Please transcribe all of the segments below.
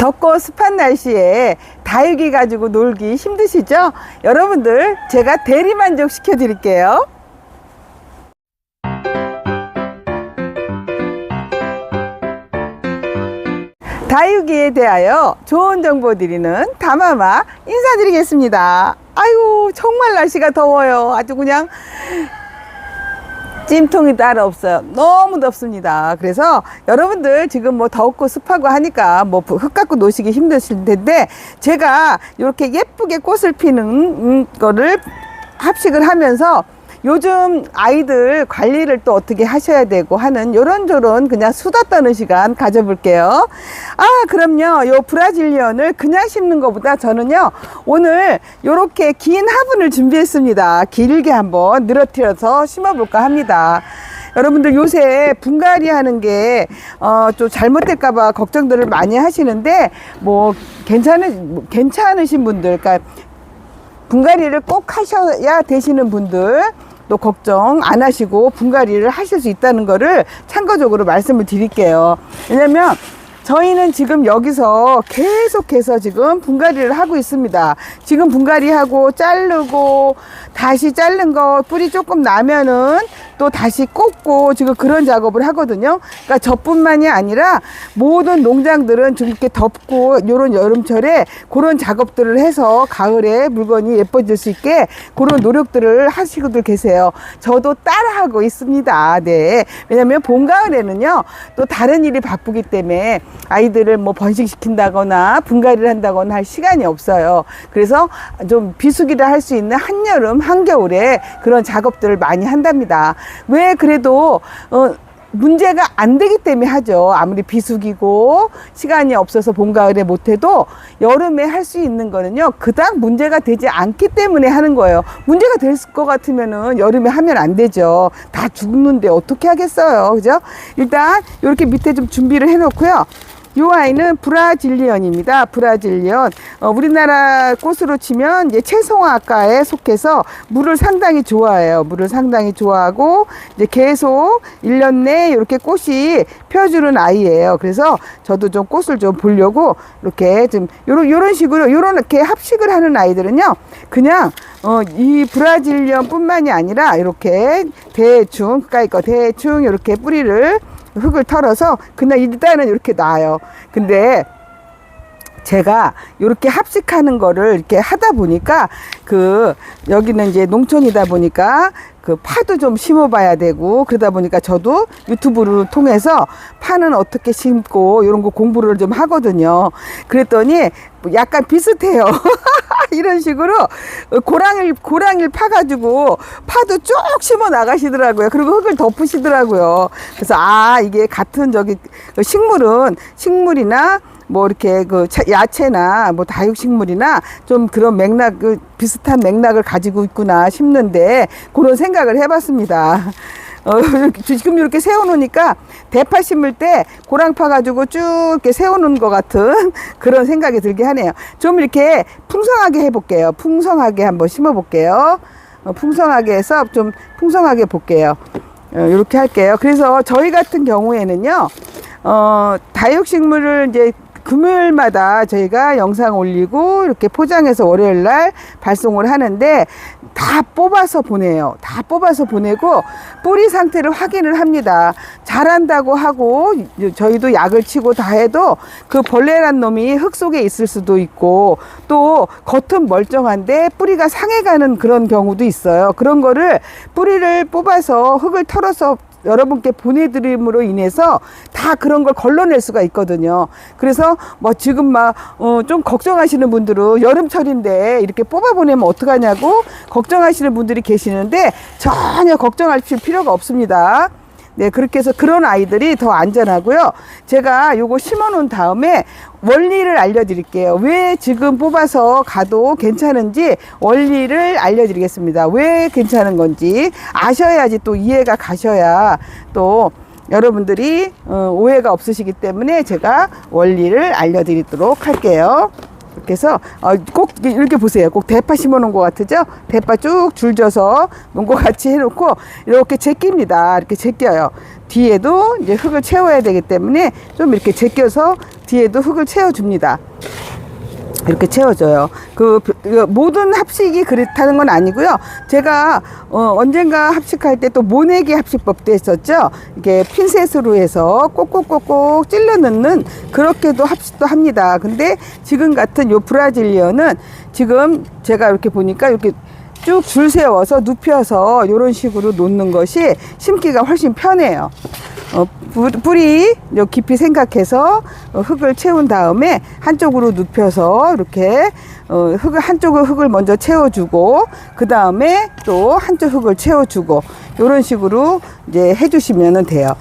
덥고 습한 날씨에 다육이 가지고 놀기 힘드시죠? 여러분들 제가 대리 만족 시켜 드릴게요. 다육이에 대하여 좋은 정보 드리는 다마마 인사드리겠습니다. 아이고 정말 날씨가 더워요. 아주 그냥 찜통이 따로 없어요. 너무 덥습니다. 그래서 여러분들 지금 뭐 덥고 습하고 하니까 뭐 흙 갖고 노시기 힘드실 텐데 제가 이렇게 예쁘게 꽃을 피는 음, 거를 합식을 하면서 요즘 아이들 관리를 또 어떻게 하셔야 되고 하는 요런저런 그냥 수다 떠는 시간 가져볼게요. 아, 그럼요. 요 브라질리언을 그냥 심는 것보다 저는요, 오늘 요렇게 긴 화분을 준비했습니다. 길게 한번 늘어뜨려서 심어볼까 합니다. 여러분들 요새 분갈이 하는 게, 어, 좀 잘못될까봐 걱정들을 많이 하시는데, 뭐, 괜찮은, 뭐 괜찮으신 분들, 그러니까 분갈이를 꼭 하셔야 되시는 분들 또 걱정 안 하시고 분갈이를 하실 수 있다는 거를 참고적으로 말씀을 드릴게요. 왜냐면 저희는 지금 여기서 계속해서 지금 분갈이를 하고 있습니다. 지금 분갈이하고 자르고 다시 자른 거 뿌리 조금 나면은 또 다시 꽂고 지금 그런 작업을 하거든요. 그러니까 저뿐만이 아니라 모든 농장들은 좀 이렇게 덥고 요런 여름철에 그런 작업들을 해서 가을에 물건이 예뻐질 수 있게 그런 노력들을 하시고들 계세요. 저도 따라하고 있습니다. 네. 왜냐면 봄, 가을에는요, 또 다른 일이 바쁘기 때문에 아이들을 뭐 번식시킨다거나 분갈이를 한다거나 할 시간이 없어요. 그래서 좀 비수기를 할 수 있는 한여름, 한겨울에 그런 작업들을 많이 한답니다. 왜 그래도, 어, 문제가 안 되기 때문에 하죠. 아무리 비수기고 시간이 없어서 봄, 가을에 못해도 여름에 할 수 있는 거는요. 그닥 문제가 되지 않기 때문에 하는 거예요. 문제가 될 것 같으면은 여름에 하면 안 되죠. 다 죽는데 어떻게 하겠어요. 그죠? 일단 이렇게 밑에 좀 준비를 해 놓고요. 이 아이는 브라질리언입니다. 브라질리언. 어, 우리나라 꽃으로 치면 이제 채송화과에 속해서 물을 상당히 좋아해요. 물을 상당히 좋아하고 이제 계속 1년 내에 이렇게 꽃이 펴주는 아이예요. 그래서 저도 좀 꽃을 좀 보려고 이렇게 좀 요런 요런 식으로 요런 이렇게 합식을 하는 아이들은요. 그냥 어, 이 브라질리언뿐만이 아니라 이렇게 대충 가까이 거 대충 이렇게 뿌리를 흙을 털어서 그냥 일단은 이렇게 놔요. 근데 제가 이렇게 합식하는 거를 이렇게 하다 보니까 그 여기는 이제 농촌이다 보니까 그 파도 좀 심어 봐야 되고 그러다 보니까 저도 유튜브를 통해서 파는 어떻게 심고 이런 거 공부를 좀 하거든요. 그랬더니 약간 비슷해요. 이런 식으로 고랑일 고랑일 파 가지고 파도 쭉 심어 나가시더라고요. 그리고 흙을 덮으시더라고요. 그래서 아 이게 같은 저기 식물은 식물이나 뭐 이렇게 그 차- 야채나 뭐 다육식물이나 좀 그런 맥락 그 비슷한 맥락을 가지고 있구나 싶는데 그런 생각을 해봤습니다. 어, 지금 이렇게 세워놓으니까 대파 심을 때 고랑파 가지고 쭉 이렇게 세워놓은 것 같은 그런 생각이 들게 하네요. 좀 이렇게 풍성하게 해볼게요. 풍성하게 한번 심어볼게요. 어, 풍성하게 해서 좀 풍성하게 볼게요. 어, 이렇게 할게요. 그래서 저희 같은 경우에는요, 어, 다육식물을 이제 금요일마다 저희가 영상 올리고 이렇게 포장해서 월요일 날 발송을 하는데 다 뽑아서 보내요. 다 뽑아서 보내고 뿌리 상태를 확인을 합니다. 잘한다고 하고 저희도 약을 치고 다 해도 그 벌레란 놈이 흙 속에 있을 수도 있고 또 겉은 멀쩡한데 뿌리가 상해가는 그런 경우도 있어요. 그런 거를 뿌리를 뽑아서 흙을 털어서 여러분께 보내드림으로 인해서 다 그런 걸 걸러낼 수가 있거든요. 그래서 뭐 지금 막, 어, 좀 걱정하시는 분들은 여름철인데 이렇게 뽑아 보내면 어떡하냐고 걱정하시는 분들이 계시는데 전혀 걱정하실 필요가 없습니다. 네, 그렇게 해서 그런 아이들이 더 안전하고요. 제가 요거 심어 놓은 다음에 원리를 알려드릴게요. 왜 지금 뽑아서 가도 괜찮은지 원리를 알려드리겠습니다. 왜 괜찮은 건지 아셔야지 또 이해가 가셔야 또 여러분들이 어, 오해가 없으시기 때문에 제가 원리를 알려드리도록 할게요. 이렇게 해서 어, 꼭 이렇게 보세요. 꼭 대파 심어 놓은 것 같으죠? 대파 쭉 줄져서 놓은 것 같이 해놓고 이렇게 제낍니다. 이렇게 제껴요. 뒤에도 이제 흙을 채워야 되기 때문에 좀 이렇게 제껴서 뒤에도 흙을 채워줍니다. 이렇게 채워줘요. 그, 그 모든 합식이 그렇다는 건 아니고요. 제가 어, 언젠가 합식할 때 또 모내기 합식법도 했었죠. 이게 핀셋으로 해서 꼭꼭꼭꼭 찔러 넣는 그렇게도 합식도 합니다. 근데 지금 같은 요 브라질리언은 지금 제가 이렇게 보니까 이렇게 쭉 줄 세워서 눕혀서 이런 식으로 놓는 것이 심기가 훨씬 편해요. 어, 뿌- 뿌리 요 깊이 생각해서 어, 흙을 채운 다음에 한쪽으로 눕혀서 이렇게 어, 흙을 한쪽을 흙을 먼저 채워주고 그 다음에 또 한쪽 흙을 채워주고 이런 식으로 이제 해주시면 돼요.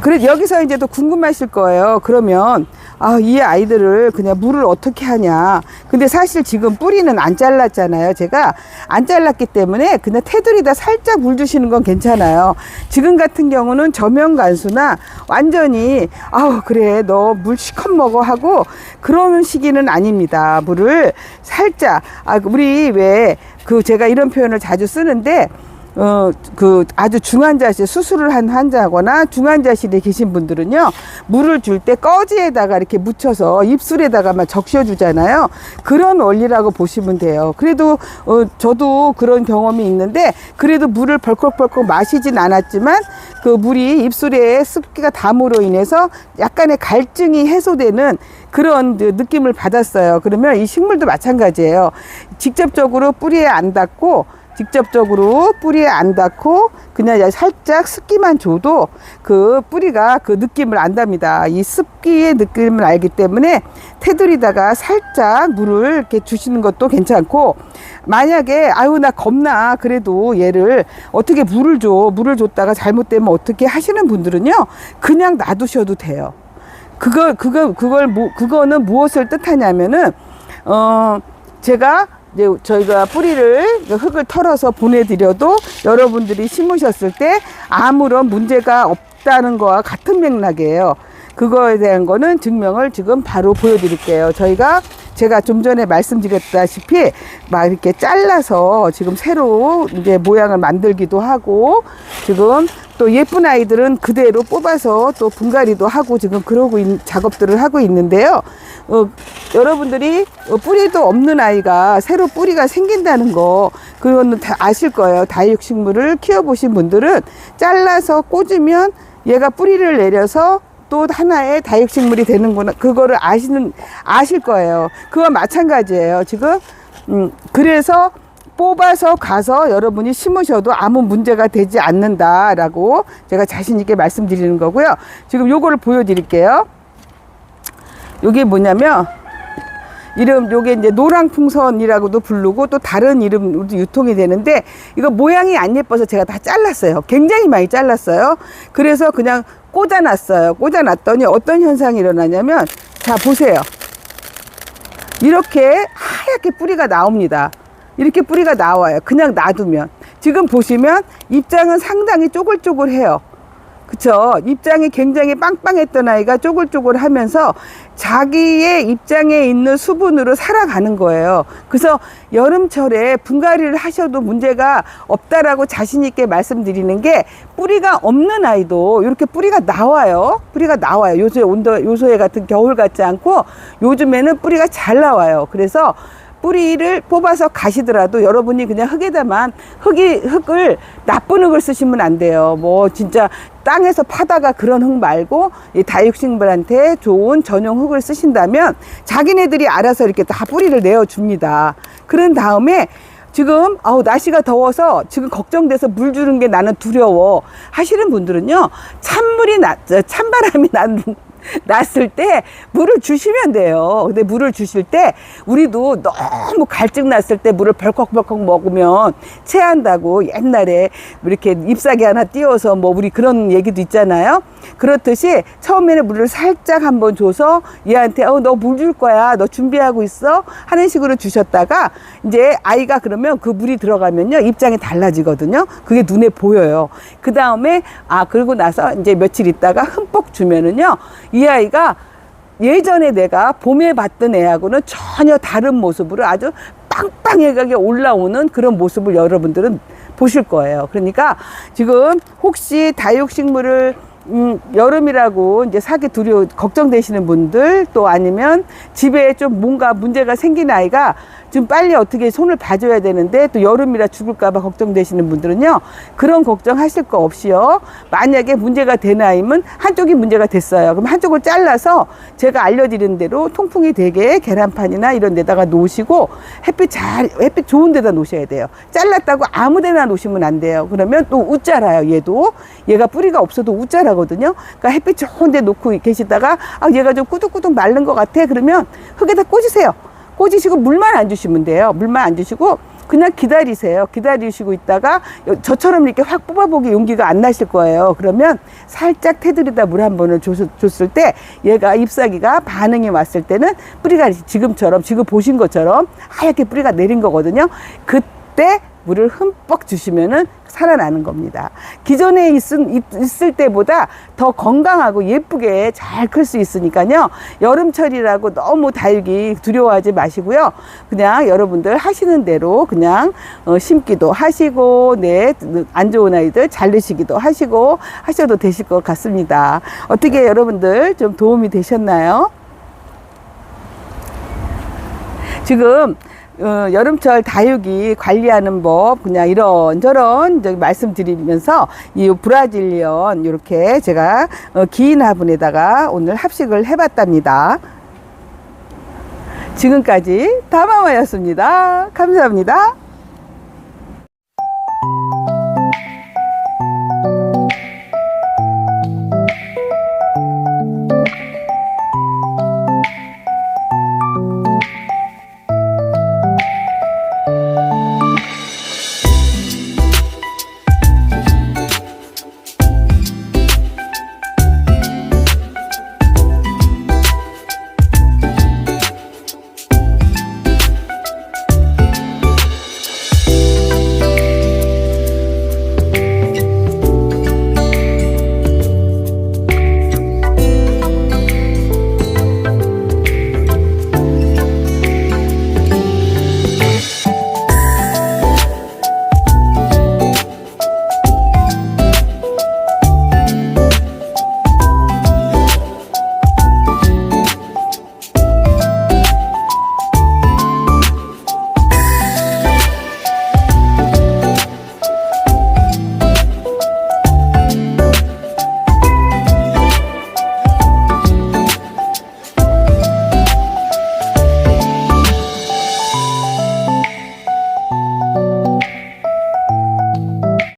그래 여기서 이제 또 궁금하실 거예요. 그러면 아, 이 아이들을 그냥 물을 어떻게 하냐. 근데 사실 지금 뿌리는 안 잘랐잖아요. 제가 안 잘랐기 때문에 그냥 테두리다 살짝 물 주시는 건 괜찮아요. 지금 같은 경우는 저면 간수나 완전히 아우 그래 너 물 시컷 먹어 하고 그러는 시기는 아닙니다. 물을 살짝 아 우리 왜 그 제가 이런 표현을 자주 쓰는데 어, 그 아주 중환자실 수술을 한 환자거나 중환자실에 계신 분들은요 물을 줄 때 꺼지에다가 이렇게 묻혀서 입술에다가만 적셔 주잖아요. 그런 원리라고 보시면 돼요. 그래도 어, 저도 그런 경험이 있는데 그래도 물을 벌컥벌컥 마시진 않았지만 그 물이 입술에 습기가 담으로 인해서 약간의 갈증이 해소되는 그런 그 느낌을 받았어요. 그러면 이 식물도 마찬가지예요. 직접적으로 뿌리에 안 닿고 직접적으로 뿌리에 안 닿고 그냥 살짝 습기만 줘도 그 뿌리가 그 느낌을 안답니다. 이 습기의 느낌을 알기 때문에 테두리다가 살짝 물을 이렇게 주시는 것도 괜찮고 만약에 아유 나 겁나 그래도 얘를 어떻게 물을 줘 물을 줬다가 잘못되면 어떻게 하시는 분들은요 그냥 놔두셔도 돼요. 그거 그거 그걸 뭐 그거는 무엇을 뜻하냐면은 어 제가 이제 저희가 뿌리를 흙을 털어서 보내드려도 여러분들이 심으셨을 때 아무런 문제가 없다는 거와 같은 맥락이에요. 그거에 대한 거는 증명을 지금 바로 보여드릴게요. 저희가 제가 좀 전에 말씀드렸다시피 막 이렇게 잘라서 지금 새로 이제 모양을 만들기도 하고 지금 또 예쁜 아이들은 그대로 뽑아서 또 분갈이도 하고 지금 그러고 있는 작업들을 하고 있는데요. 어, 여러분들이 어, 뿌리도 없는 아이가 새로 뿌리가 생긴다는 거 그거는 다 아실 거예요. 다육식물을 키워보신 분들은 잘라서 꽂으면 얘가 뿌리를 내려서 또 하나의 다육식물이 되는구나. 그거를 아시는, 아실 거예요. 그와 마찬가지예요. 지금, 음, 그래서 뽑아서 가서 여러분이 심으셔도 아무 문제가 되지 않는다라고 제가 자신있게 말씀드리는 거고요. 지금 요거를 보여드릴게요. 요게 뭐냐면, 이름 요게 이제 노랑풍선이라고도 부르고 또 다른 이름으로도 유통이 되는데 이거 모양이 안 예뻐서 제가 다 잘랐어요. 굉장히 많이 잘랐어요. 그래서 그냥 꽂아놨어요. 꽂아놨더니 어떤 현상이 일어나냐면 자 보세요. 이렇게 하얗게 뿌리가 나옵니다. 이렇게 뿌리가 나와요. 그냥 놔두면 지금 보시면 입장은 상당히 쪼글쪼글해요. 그쵸. 입장이 굉장히 빵빵했던 아이가 쪼글쪼글 하면서 자기의 입장에 있는 수분으로 살아가는 거예요. 그래서 여름철에 분갈이를 하셔도 문제가 없다라고 자신있게 말씀드리는 게 뿌리가 없는 아이도 이렇게 뿌리가 나와요. 뿌리가 나와요. 요새 온도, 요소에 같은 겨울 같지 않고 요즘에는 뿌리가 잘 나와요. 그래서 뿌리를 뽑아서 가시더라도 여러분이 그냥 흙에다만 흙이 흙을 나쁜 흙을 쓰시면 안 돼요. 뭐 진짜 땅에서 파다가 그런 흙 말고 이 다육식물한테 좋은 전용 흙을 쓰신다면 자기네들이 알아서 이렇게 다 뿌리를 내어 줍니다. 그런 다음에 지금 아우 날씨가 더워서 지금 걱정돼서 물 주는 게 나는 두려워 하시는 분들은요 찬물이 나 찬바람이 난 났을 때 물을 주시면 돼요. 근데 물을 주실 때 우리도 너무 갈증 났을 때 물을 벌컥벌컥 먹으면 체한다고 옛날에 이렇게 잎사귀 하나 띄워서 뭐 우리 그런 얘기도 있잖아요. 그렇듯이 처음에는 물을 살짝 한번 줘서 얘한테 어 너 물 줄 거야. 너 준비하고 있어. 하는 식으로 주셨다가 이제 아이가 그러면 그 물이 들어가면요. 입장이 달라지거든요. 그게 눈에 보여요. 그 다음에 아 그러고 나서 이제 며칠 있다가 흠뻑 주면은요. 이 아이가 예전에 내가 봄에 봤던 애하고는 전혀 다른 모습으로 아주 빵빵하게 올라오는 그런 모습을 여러분들은 보실 거예요. 그러니까 지금 혹시 다육식물을 음, 여름이라고 이제 사기 두려워 걱정되시는 분들 또 아니면 집에 좀 뭔가 문제가 생긴 아이가 좀 빨리 어떻게 손을 봐줘야 되는데 또 여름이라 죽을까봐 걱정되시는 분들은요 그런 걱정하실 거 없이요. 만약에 문제가 된 아이면 한쪽이 문제가 됐어요. 그럼 한쪽을 잘라서 제가 알려드린 대로 통풍이 되게 계란판이나 이런 데다가 놓으시고 햇빛 잘 햇빛 좋은 데다 놓으셔야 돼요. 잘랐다고 아무 데나 놓으시면 안 돼요. 그러면 또 웃자라요 얘도. 얘가 뿌리가 없어도 웃자라거든요. 그러니까 햇빛 좋은 데 놓고 계시다가 아 얘가 좀 꾸덕꾸덕 마른 것 같아. 그러면 흙에다 꽂으세요 꽂으시고 물만 안 주시면 돼요. 물만 안 주시고 그냥 기다리세요. 기다리시고 있다가 요- 저처럼 이렇게 확 뽑아보기 용기가 안 나실 거예요. 그러면 살짝 테두리다 물 한 번을 줬, 줬을 때 얘가 잎사귀가 반응이 왔을 때는 뿌리가 지금처럼 지금 보신 것처럼 하얗게 뿌리가 내린 거거든요. 그때 물을 흠뻑 주시면은 살아나는 겁니다. 기존에 있은, 있- 있을 때보다 더 건강하고 예쁘게 잘 클 수 있으니까요. 여름철이라고 너무 다육이 두려워하지 마시고요. 그냥 여러분들 하시는 대로 그냥 어, 심기도 하시고, 네, 안 좋은 아이들 자르시기도 하시고 하셔도 되실 것 같습니다. 어떻게 여러분들 좀 도움이 되셨나요? 지금 어, 여름철 다육이 관리하는 법 그냥 이런저런 말씀드리면서 이 브라질리언 이렇게 제가 어, 긴 화분에다가 오늘 합식을 해봤답니다. 지금까지 다마마였습니다. 감사합니다.